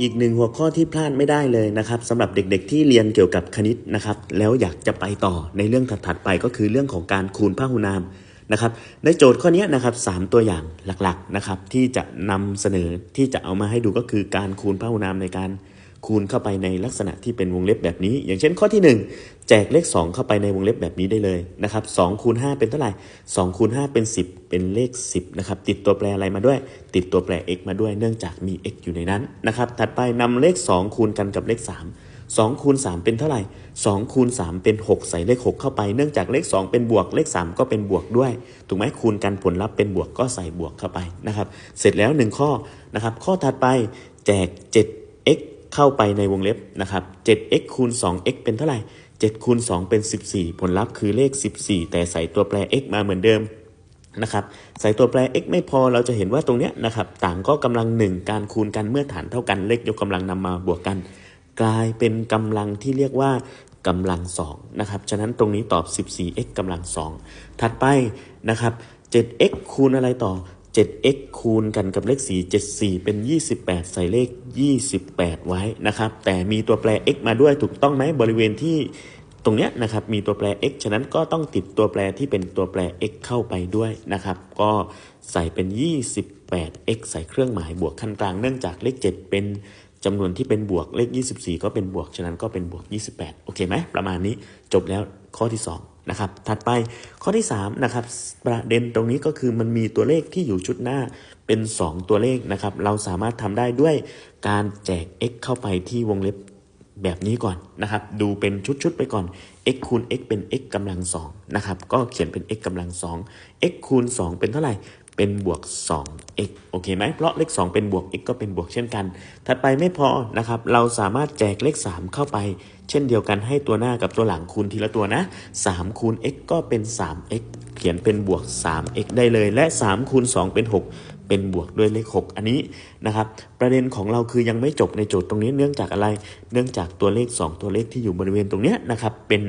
อีกหนึ่งหัวข้อที่พลาดไม่ได้เลยนะครับสำหรับเด็กๆที่เรียนเกี่ยวกับคณิตนะครับ แล้วอยากจะไปต่อในเรื่องถัดๆไปก็คือเรื่องของการคูณพหุนามนะครับ ในโจทย์ข้อนี้นะครับสามตัวอย่างหลักๆนะครับที่จะนำเสนอที่จะเอามาให้ดูก็คือการคูณพหุนามในการ คูณเข้าไปในลักษณะที่เป็นวงเล็บแบบนี้ อย่างเช่นข้อที่ 1 แจกเลข 2 เข้าไปในวงเล็บแบบนี้ได้เลยนะครับ2คูณ5เป็นเท่าไหร่2คูณ5เป็น 10 เป็นเลข 10นะครับติดตัวแปรอะไรมาด้วย ติดตัวแปร x มาด้วยเนื่องจากมี x อยู่ในนั้นนะครับถัดไปนำเลข 2 คูณกันกับเลข 3 2คูณ3เป็นเท่าไหร่2คูณ3เป็น 6 ใส่เลข 6 เข้าไป เนื่องจากเลข 2 เป็นบวก เลข 3 ก็เป็นบวกด้วย ถูกไหมคูณกันผลลัพธ์เป็นบวกก็ใส่บวกเข้าไปนะครับ เสร็จแล้ว 1 ข้อนะครับ ข้อถัดไปแจก 7 เข้าไปในวงเล็บนะครับ 7x คูณ 2x เป็นเท่าไหร่ 7 คูณ 2 เป็น 14 ผลลัพธ์คือเลข 14 แต่ใส่ตัวแปร x มาเหมือนเดิมนะครับ ใส่ตัวแปร x ไม่พอเราจะเห็นว่าตรงเนี้ยนะครับ ต่างก็กำลังหนึ่งการคูณกันเมื่อฐานเท่ากันเลขยกกำลังนำมาบวกกัน กลายเป็นกำลังที่เรียกว่ากำลังสองนะครับ ฉะนั้นตรงนี้ตอบ 14x กำลังสองถัดไปนะครับ 7x คูณอะไรต่อ 7x คูณกันกับเลข 4 74 เป็น 28 ใส่เลข 28 ไว้นะครับ แต่มีตัวแปร x มาด้วยถูกต้องไหมบริเวณที่ตรงเนี้ยนะครับมีตัวแปร x ฉะนั้นก็ต้องติดตัวแปรที่เป็นตัวแปร x เข้าไปด้วยนะครับ ก็ใส่เป็น 28x ใส่เครื่องหมายบวกขั้นกลางเนื่องจากเลข 7 เป็นจำนวนที่เป็นบวกเลข 24 ก็เป็นบวก ฉะนั้นก็เป็นบวก 28 โอเคไหมประมาณนี้จบแล้วข้อที่ 2 นะครับถัดไปข้อที่3นะครับประเด็นตรงนี้ก็คือมันมีตัวเลขที่อยู่ชุดหน้าเป็น 2 ตัวเลขนะครับเราสามารถทำได้ด้วยการแจก x เข้าไปที่วงเล็บแบบนี้ก่อนนะครับ ดูเป็นชุดๆไปก่อน x คูณ x เป็น x กำลังสองนะครับ ก็เขียนเป็น x กำลังสอง x คูณ 2 เป็นเท่าไหร่ เป็นบวก 2x โอเคไหมเพราะเลข 2 เป็นบวก x ก็เป็นบวกเช่นกัน ถัดไปไม่พอนะครับ เราสามารถแจกเลข 3 เข้าไป เช่นเดียวกันให้ตัวหน้ากับตัวหลังคูณทีละตัวนะ 3 คูณ x ก็เป็น 3x เขียนเป็นบวก 3x ได้เลย และ 3 คูณ 2 เป็น 6 เป็นบวกด้วยเลข 6 อันนี้นะครับ ประเด็นของเราคือยังไม่จบในโจทย์ตรงนี้เนื่องจากอะไร เนื่องจากตัวเลข 2 ตัวเลขที่อยู่บริเวณตรงนี้นะครับ เป็น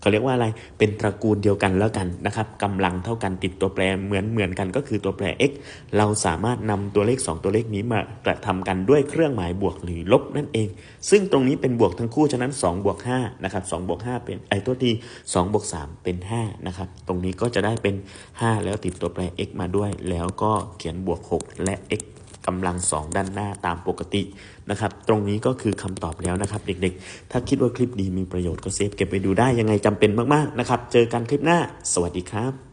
เขาเรียกว่าอะไรเป็นตระกูลเดียวกันแล้วกันนะครับกำลังเท่ากันติดตัวแปรเหมือนเหมือนกันก็คือตัวแปร x เราสามารถนำตัวเลข 2 ตัวเลขนี้มากระทำกันด้วยเครื่องหมายบวกหรือลบนั่นเอง ซึ่งตรงนี้เป็นบวกทั้งคู่ฉะนั้น2บวก5นะครับ2บวก5เป็นไอ้ตัวที่2บวก3เป็น5นะครับตรงนี้ก็จะได้เป็น 5 แล้วติดตัวแปร x มาด้วย แล้วก็เขียนบวก 6 และ x กำลังสองด้านหน้าตามปกตินะครับ ตรงนี้ก็คือคำตอบแล้วนะครับ เด็กๆ ถ้าคิดว่าคลิปดีมีประโยชน์ก็เซฟเก็บไปดูได้ยังไงจำเป็นมากๆนะครับ เจอกันคลิปหน้า สวัสดีครับ